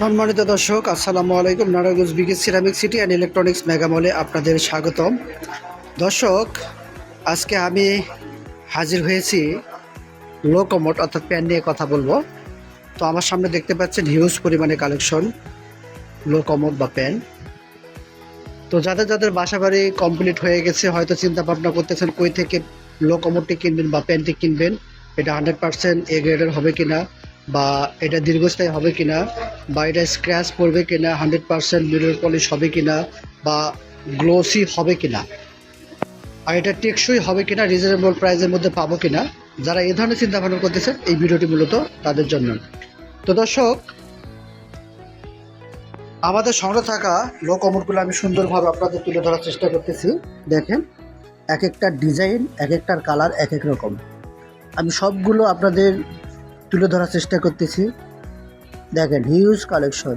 সম্মানিত দর্শক, আসসালামু আলাইকুম। নারায়ণগঞ্জ বিগে সিরামিক সিটি অ্যান্ড ইলেকট্রনিক্স মেগামলে আপনাদের স্বাগতম। দর্শক, আজকে আমি হাজির হয়েছি লো কমোট অর্থাৎ প্যান নিয়ে কথা বলব। তো আমার সামনে দেখতে পাচ্ছেন হিউজ পরিমাণে কালেকশন লো কমোট বা প্যান। তো যাদের যাদের বাসা বাড়ি কমপ্লিট হয়ে গেছে, হয়তো চিন্তা ভাবনা করতেছেন কই থেকে লো কমোডটি কিনবেন বা প্যানটি কিনবেন, এটা হান্ড্রেড পার্সেন্ট এ গ্রেডের হবে কিনা। বা এটা দীর্ঘস্থায়ী হবে কিনা, বা এটা স্ক্র্যাচ পড়বে কিনা হান্ড্রেড পার্সেন্ট মিরর পলিশ হবে কিনা, বা গ্লোসি হবে কিনা, আর এটা টেকসই হবে কিনা রিজনেবল প্রাইসের মধ্যে পাবো কিনা, যারা এ ধরনের চিন্তা ভাবনা করতেছেন, এই ভিডিওটি মূলত তাদের জন্য। তো দর্শক, আমাদের সংগ্রহ থাকা লো কমোডগুলো আমি সুন্দরভাবে আপনাদের তুলে ধরার চেষ্টা করতেছি। দেখেন এক একটা ডিজাইন এক একটার কালার এক এক রকম। আমি সবগুলো আপনাদের তুলে ধরার চেষ্টা করতেছি। দেখেন হিউজ কালেকশন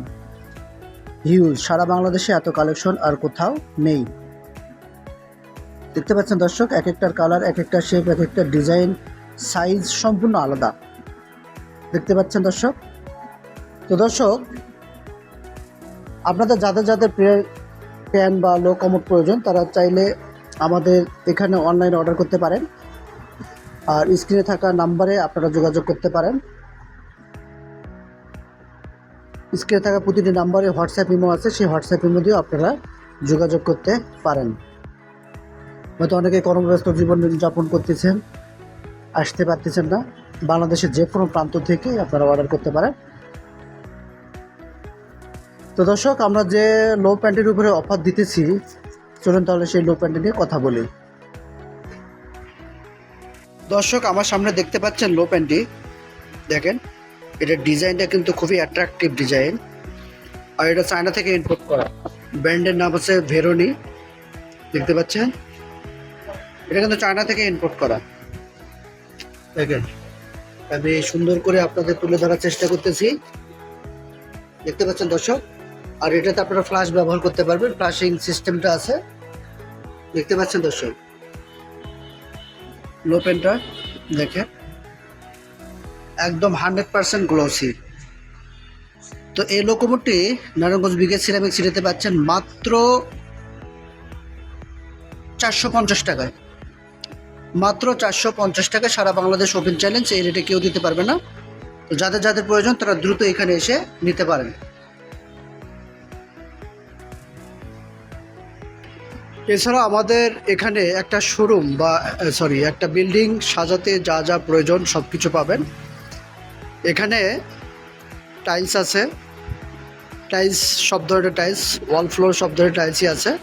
হিউজ সারা বাংলাদেশে এত কালেকশন আর কোথাও নেই। দেখতে পাচ্ছেন দর্শক এক একটার কালার এক একটা শেপ এক একটা ডিজাইন সাইজ সম্পূর্ণ আলাদা। দেখতে পাচ্ছেন দর্শক? তো দর্শক, আপনাদের যাদের যাদের প্যান বা লো কমোড প্রয়োজন, তারা চাইলে আমাদের এখানে অনলাইনে অর্ডার করতে পারেন। আর স্ক্রিনে থাকা নাম্বারে আপনারা যোগাযোগ করতে পারেন। স্ক্রিনে থাকা প্রতিটি নাম্বারে হোয়াটসঅ্যাপ ইমো আছে, সেই হোয়াটসঅ্যাপ ইমো দিয়েও আপনারা যোগাযোগ করতে পারেন। হয়তো অনেকে কর্মব্যস্ত জীবন যাপন করতেছেন, আসতে পারতেছেন না। বাংলাদেশের যে কোনো প্রান্ত থেকে আপনারা অর্ডার করতে পারেন। তো দর্শক, আমরা যে লো প্যান্টের উপরে অফার দিতেছি, চলুন তাহলে সেই লো প্যান্ট নিয়ে কথা বলি। দর্শক, আমার সামনে দেখতে পাচ্ছেন লো প্যান্টটি দেখেন এটার ডিজাইনটা কিন্তু খুবই অ্যাট্রাকটিভ ডিজাইন আর এটা চায়না থেকে ইম্পোর্ট করা। ব্র্যান্ডের নাম হচ্ছে ভেরোনি দেখতে পাচ্ছেন? এটা কিন্তু চায়না থেকে ইম্পোর্ট করা। দেখেন, আমি সুন্দর করে আপনাদের তুলে ধরার চেষ্টা করতেছি। দেখতে পাচ্ছেন দর্শক? আর এটাতে আপনারা ফ্লাশ ব্যবহার করতে পারবেন। ফ্লাশিং সিস্টেমটা আছে। দেখতে পাচ্ছেন দর্শক? লো পেনটা দেখেন। একদম হান্ড্রেড পার্সেন্ট গ্লোসি তো এই লোকোমোটটি নারায়ণগঞ্জ বিগে সিরামিক সিটিতে পাচ্ছেন মাত্র চারশো পঞ্চাশ টাকায়। মাত্র চারশো পঞ্চাশ টাকায় সারা বাংলাদেশ ওপেন চ্যালেঞ্জ এই রেটে কেউ দিতে পারবে না। তো যাদের যাদের প্রয়োজন, তারা দ্রুত এখানে এসে নিতে পারেন। এছাড়া আমাদের এখানে একটা শোরুম বা সরি একটা বিল্ডিং সাজাতে যা যা প্রয়োজন সব কিছু পাবেন। এখানে টাইলস আছে। টাইলস সব ধরনের টাইলস ওয়াল ফ্লোর সব ধরনের টাইলসই আছে।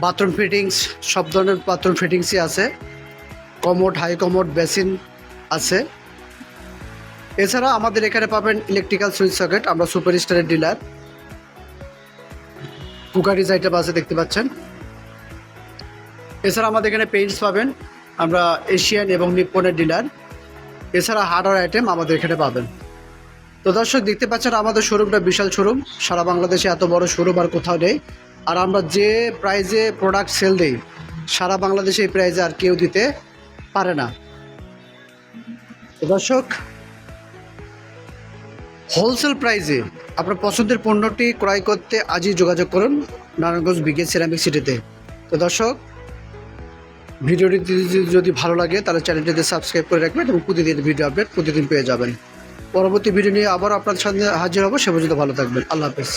বাথরুম ফিটিংস সব ধরনের বাথরুম ফিটিংসই আছে। কমোড হাই কমোড বেসিন আছে। এছাড়া আমাদের এখানে পাবেন ইলেকট্রিক্যাল সুইচ সকেট আমরা সুপার স্টারের ডিলার কুকারিজ আইটেম আছে দেখতে পাচ্ছেন। এছাড়া আমাদের এখানে পেইন্টস পাবেন। আমরা এশিয়ান এবং নিপ্পনের ডিলার এছাড়া হার্ডওয়ার আইটেম আমাদের এখানে পাবেন। তো দর্শক, দেখতে পাচ্ছেন আমাদের শোরুমটা বিশাল শোরুম সারা বাংলাদেশে এত বড় শোরুম আর কোথাও নেই। আর আমরা যে প্রাইজে প্রোডাক্ট সেল দিই, সারা বাংলাদেশে এই প্রাইজে আর কেউ দিতে পারে না। দর্শক হোলসেল প্রাইসে আপনার পছন্দের পণ্যটি ক্রয় করতে আজই যোগাযোগ করুন নারায়ণগঞ্জ বিজ্ঞান সিরামিক সিটিতে। তো দর্শক, ভিডিওটি যদি ভালো লাগে, তাহলে চ্যানেলটিতে সাবস্ক্রাইব করে রাখবেন এবং প্রতিদিন ভিডিও আপডেট প্রতিদিন পেয়ে যাবেন। পরবর্তী ভিডিও নিয়ে আবার আপনার সামনে হাজির হব। সে পর্যন্ত ভালো থাকবেন। আল্লাহ হাফেজ।